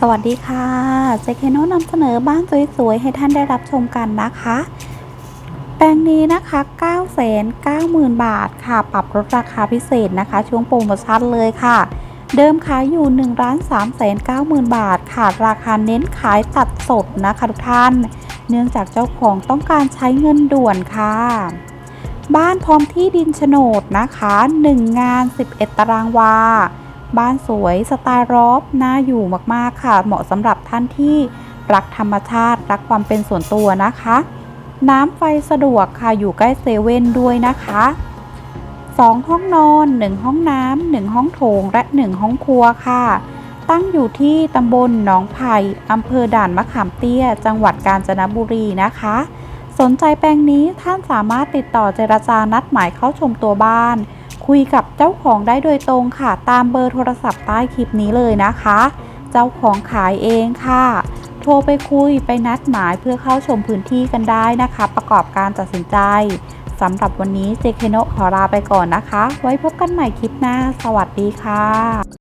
สวัสดีค่ะเจคโนนำเสนอบ้านสวยๆ ให้ท่านได้รับชมกันนะคะ แปลงนี้นะคะ9 9 0 0 0 0บาทค่ะ ปรับลดราคาพิเศษนะคะ ช่วงโปรโมชั่นเลยค่ะ เดิมขายอยู่1 3 9 0 0 0 0 บาทค่ะ ราคาเน้นขายตัดสดนะคะทุกท่าน เนื่องจากเจ้าของต้องการใช้เงินด่วนค่ะ บ้านพร้อมที่ดินโฉนดนะคะ 1 งาน 11 ตารางวา บ้านสวยสไตล์รอบน่าอยู่มากๆค่ะ เหมาะสำหรับท่านที่รักธรรมชาติ รักความเป็นส่วนตัวนะคะ น้ำไฟสะดวกค่ะอยู่ใกล้เซเว่นด้วยนะคะ2ห้องนอน 1 ห้องน้ำ1ห้องโถงและ 1 ห้องครัวค่ะ ตั้งอยู่ที่ตำบลหนองไผ่อำเภอด่านมะขามเตี้ย จังหวัดกาญจนบุรีนะคะ สนใจแปลงนี้ท่านสามารถติดต่อเจรจานัดหมายเข้าชมตัวบ้าน คุยกับเจ้าของได้โดยตรงค่ะ ตามเบอร์โทรศัพท์ใต้คลิปนี้เลยนะคะ เจ้าของขายเองค่ะ โทรไปคุยไปนัดหมายเพื่อเข้าชมพื้นที่กันได้นะคะ ประกอบการตัดสินใจสำหรับวันนี้เจเคโนขอลาไปก่อนนะคะ ไว้พบกันใหม่คลิปหน้า สวัสดีค่ะ